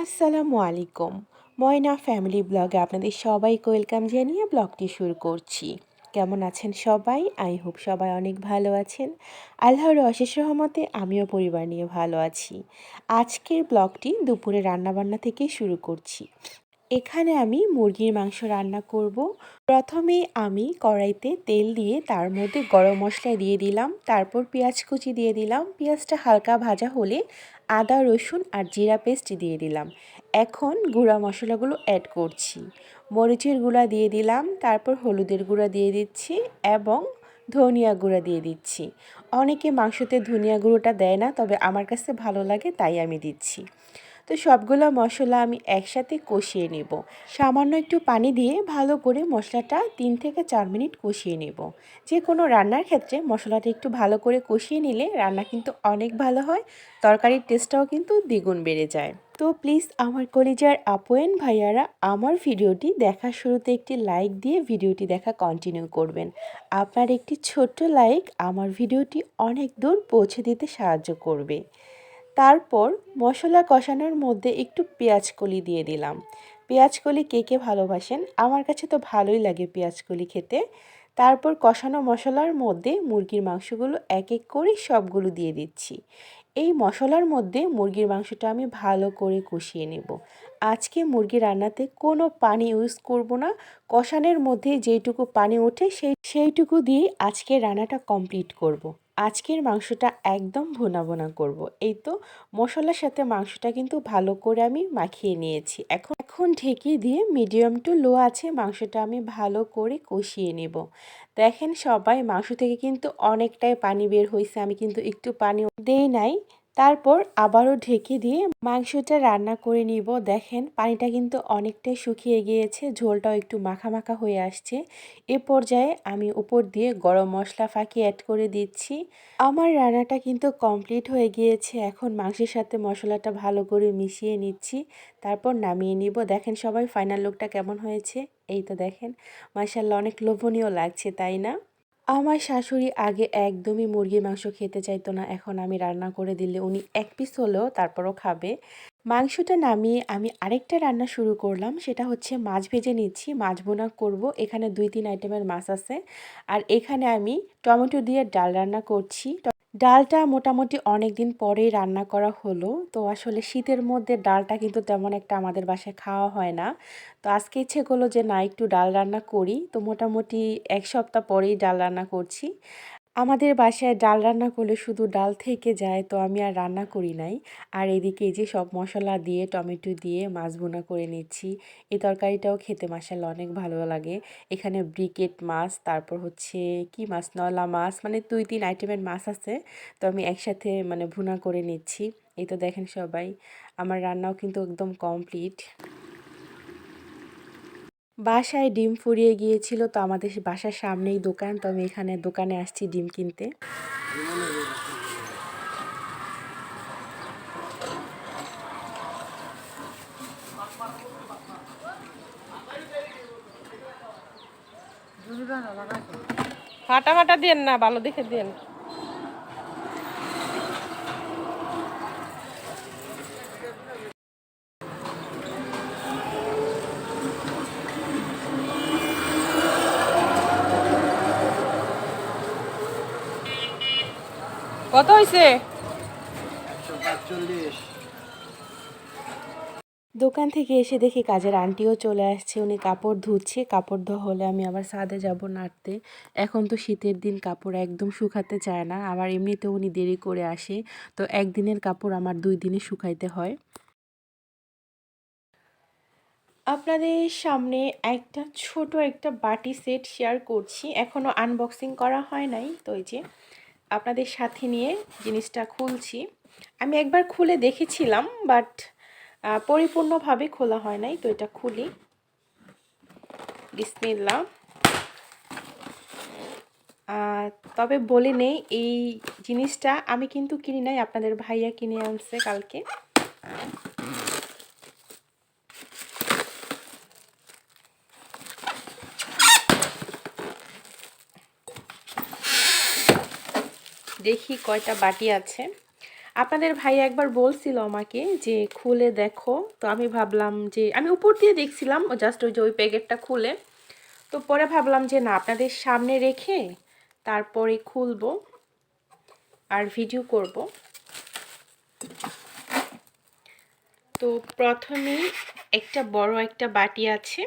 আসসালামু আলাইকুম। ময়না ফ্যামিলি ব্লগে আপনাদের সবাইকে ওয়েলকাম জানিয়ে ব্লগটি শুরু করছি। কেমন আছেন সবাই? আই হোপ সবাই অনেক ভালো আছেন। আল্লাহর অশেষ রহমতে আমিও পরিবার নিয়ে ভালো আছি। আজকের ব্লগটি দুপুরে রান্নাবান্না থেকে শুরু করছি। এখানে আমি মুরগির মাংস রান্না করব। প্রথমে আমি কড়াইতে তেল দিয়ে তার মধ্যে গরম মশলা দিয়ে দিলাম, তারপর পেঁয়াজ কুচি দিয়ে দিলাম, পেঁয়াজটা হালকা ভাজা হলে আদা, রসুন আর জিরা পেস্ট দিয়ে দিলাম। এখন গুঁড়া মশলাগুলো অ্যাড করছি। মরিচের গুঁড়া দিয়ে দিলাম, তারপর হলুদের গুঁড়া দিয়ে দিচ্ছি এবং ধনিয়া গুঁড়া দিয়ে দিচ্ছি। অনেকে মাংসতে ধনিয়া গুঁড়োটা দেয় না, তবে আমার কাছে ভালো লাগে তাই আমি দিচ্ছি। তো সবগুলো মশলা আমি একসাথে কষিয়ে নেব। সামান্য একটু পানি দিয়ে ভালো করে মশলাটা তিন থেকে চার মিনিট কষিয়ে নেব। যে কোনো রান্নার ক্ষেত্রে মশলাটা একটু ভালো করে কষিয়ে নিলে রান্না কিন্তু অনেক ভালো হয়, তরকারির টেস্টটাও কিন্তু দ্বিগুণ বেড়ে যায়। তো প্লিজ আমার কলিজার আপোয়েন ভাইয়ারা আমার ভিডিওটি দেখার শুরুতে একটি লাইক দিয়ে ভিডিওটি দেখা কন্টিনিউ করবেন। আপনার একটি ছোট্ট লাইক আমার ভিডিওটি অনেক দূর পৌঁছে দিতে সাহায্য করবে। তারপর মশলা কষানোর মধ্যে একটু পেঁয়াজ কলি দিয়ে দিলাম। পেঁয়াজ কলি কে কে ভালোবাসেন? আমার কাছে তো ভালোই লাগে পেঁয়াজ কলি খেতে। তারপর কষানো মশলার মধ্যে মুরগির মাংসগুলো এক এক করে সবগুলো দিয়ে দিচ্ছি। এই মশলার মধ্যে মুরগির মাংসটা আমি ভালো করে কষিয়ে নেব। আজকে মুরগি রান্নাতে কোনো পানি ইউজ করব না। কষানের মধ্যে যেইটুকু পানি ওঠে সেই, সেইটুকু দিয়ে আজকে রান্নাটা কমপ্লিট করব। আজকের মাংসটা একদম ভোনা ভোনা করব। এই তো মশলার সাথে মাংসটা কিন্তু ভালো করে আমি মাখিয়ে নিয়েছি। এখন এখন ঢেকে দিয়ে মিডিয়াম টু লো আছে মাংসটা আমি ভালো করে কষিয়ে নেব। দেখেন সবাই মাংস থেকে কিন্তু অনেকটাই পানি বের হয়েছে আমি কিন্তু একটু পানি দেই নাই। তারপর আবারও ঢেকে দিয়ে মাংসটা রান্না করে নিব। দেখেন, পানিটা কিন্তু অনেকটাই শুকিয়ে গিয়েছে, ঝোলটাও একটু মাখা মাখা হয়ে আসছে। এ পর্যায়ে আমি উপর দিয়ে গরম মশলা ফাঁকি অ্যাড করে দিচ্ছি। আমার রান্নাটা কিন্তু কমপ্লিট হয়ে গিয়েছে। এখন মাংসের সাথে মশলাটা ভালো করে মিশিয়ে নিচ্ছি। তারপর নামিয়ে নিব। দেখেন, সবাই ফাইনাল লুকটা কেমন হয়েছে? এই তো দেখেন মাসাল্লাহ অনেক লোভনীয় লাগছে, তাই না? আমার শাশুড়ি আগে একদমই মুরগির মাংস খেতে চাইতো না, এখন আমি রান্না করে দিলে উনি এক পিস হলেও তারপরও খাবে। মাংসটা নামিয়ে আমি আরেকটা রান্না শুরু করলাম, সেটা হচ্ছে মাছ ভেজে নিচ্ছি। মাছ বোনা করব, এখানে দুই, তিন আইটেমের মাছ আছে। আর এখানে আমি টমেটো দিয়ে ডাল রান্না করছি। ডালটা মোটামুটি অনেক দিন পরেই রান্না করা হলো। তো আসলে শীতের মধ্যে ডালটা কিন্তু তেমন একটা আমাদের বাসায় খাওয়া হয় না। তো আজকে ইচ্ছে করল যে না, একটু ডাল রান্না করি। তো মোটামুটি এক সপ্তাহ পরেই ডাল রান্না করছি। আমাদের বাসায় ডাল রান্না করলে শুধু ডাল থেকে যায়, তো আমি আর রান্না করি নাই। আর এদিকে যে সব মশলা দিয়ে, টমেটো দিয়ে মাছ বোনা করে নিচ্ছি। এই তরকারিটাও খেতে মাসাল্লা অনেক ভালো লাগে। এখানে ব্রিকেট মাছ, তারপর হচ্ছে কি মাছ? নলা মাছ মানে দুই তিন আইটেমের মাছ আছে। তো আমি একসাথে মানে ভুনা করে নিচ্ছি। এই তো দেখেন সবাই, আমার রান্নাও কিন্তু একদম কমপ্লিট বাসায় ডিম ফুরিয়ে গিয়েছিল তো আমাদের বাসার সামনেই দোকান, তো আমি এখানে দোকানে আসছি ডিম কিনতে। ফাটা ফাটা দেন না, ভালো দেখে দেন কত হয়েছে দোকান থেকে এসে দেখি কাজের আন্টিও চলে আসছে। উনি কাপড় ধুচ্ছে, কাপড় ধোয়া হলে আমি আবার ছাদে যাব নাড়তে। এখন তো শীতের দিন, কাপড় একদম শুকাতে চায় না। আবার এমনিতে উনি দেরি করে আসে। তো একদিনের কাপড় আমার দুই দিনে শুকাইতে হয়। আপনাদের সামনে একটা ছোট একটা বাটি সেট শেয়ার করছি। এখনও আনবক্সিং করা হয় নাই। তো এই যে আপনাদের সাথে নিয়ে জিনিসটা খুলছি। আমি একবার খুলে দেখেছিলাম বাট পরিপূর্ণভাবে খোলা হয় নাই, তো এটা খুলি। বিসমিল্লা তবে বলে নেই, এই জিনিসটা আমি কিন্তু কিনি নাই, আপনাদের ভাইয়া কিনে আনছে কালকে। দেখি কয়টা বাটি আছে। আপনাদের ভাই একবার বলছিল আমাকে যে, খুলে দেখো। তো আমি ভাবলাম যে, আমি উপর দিয়ে দেখছিলাম, জাস্ট ওই যে ওই প্যাকেটটা খুলে। তো পরে ভাবলাম যে, না, আপনাদের সামনে রেখে তারপরে খুলবো আর ভিডিও করব। তো প্রথমে একটা বড় একটা বাটি আছে।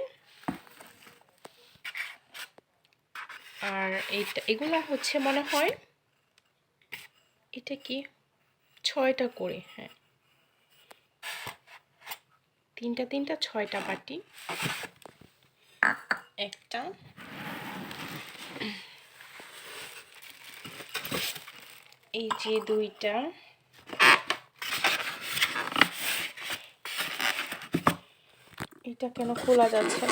আর এইটা এগুলা হচ্ছে মনে হয় এটা কি? ছয়টা করে হ্যাঁ। তিনটা তিনটা, ছয়টা বাটি। একটা। এই যে দুইটা। এটা কেন খোলা যাচ্ছে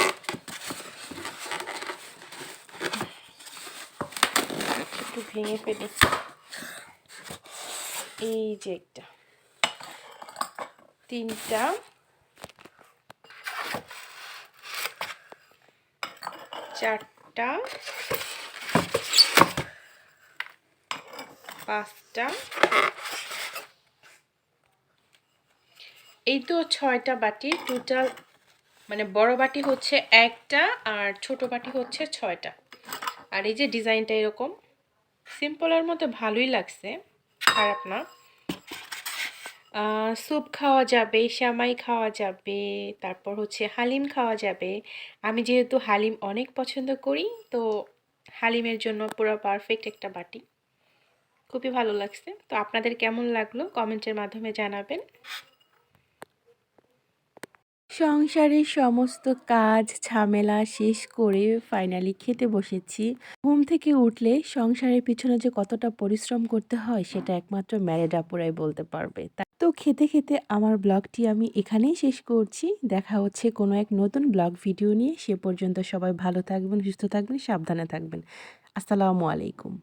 একটু ভেঙে ফেলি। এই যে একটা। তিনটা। চারটা। পাঁচটা। এই তো ছয়টা বাটি। টোটাল মানে বড় বাটি হচ্ছে একটা আর ছোট বাটি হচ্ছে ছয়টা। আর এই যে ডিজাইনটা এরকম। সিম্পলের মধ্যে ভালোই লাগছে। খারাপ না। স্যুপ খাওয়া যাবে, শ্যামাই খাওয়া যাবে, তারপর হচ্ছে হালিম খাওয়া যাবে। আমি যেহেতু হালিম অনেক পছন্দ করি, তো হালিমের জন্য পুরো পারফেক্ট একটা বাটি। খুবই ভালো লাগছে। তো আপনাদের কেমন লাগল? কমেন্টের মাধ্যমে জানাবেন। সংসারের সমস্ত কাজ ঝামেলা শেষ করে ফাইনালি খেতে বসেছি। ঘুম থেকে উঠলে সংসারের পিছনে যে কতটা পরিশ্রম করতে হয়, সেটা একমাত্র ম্যারেড আপুরাই বলতে পারবে। তা- তো খেতে খেতে আমার ব্লগটি আমি এখানেই শেষ করছি। দেখা হচ্ছে কোনো এক নতুন ব্লগ ভিডিও নিয়ে। সে পর্যন্ত সবাই ভালো থাকবেন, সুস্থ থাকবেন, সাবধানে থাকবেন। আসসালামু আলাইকুম।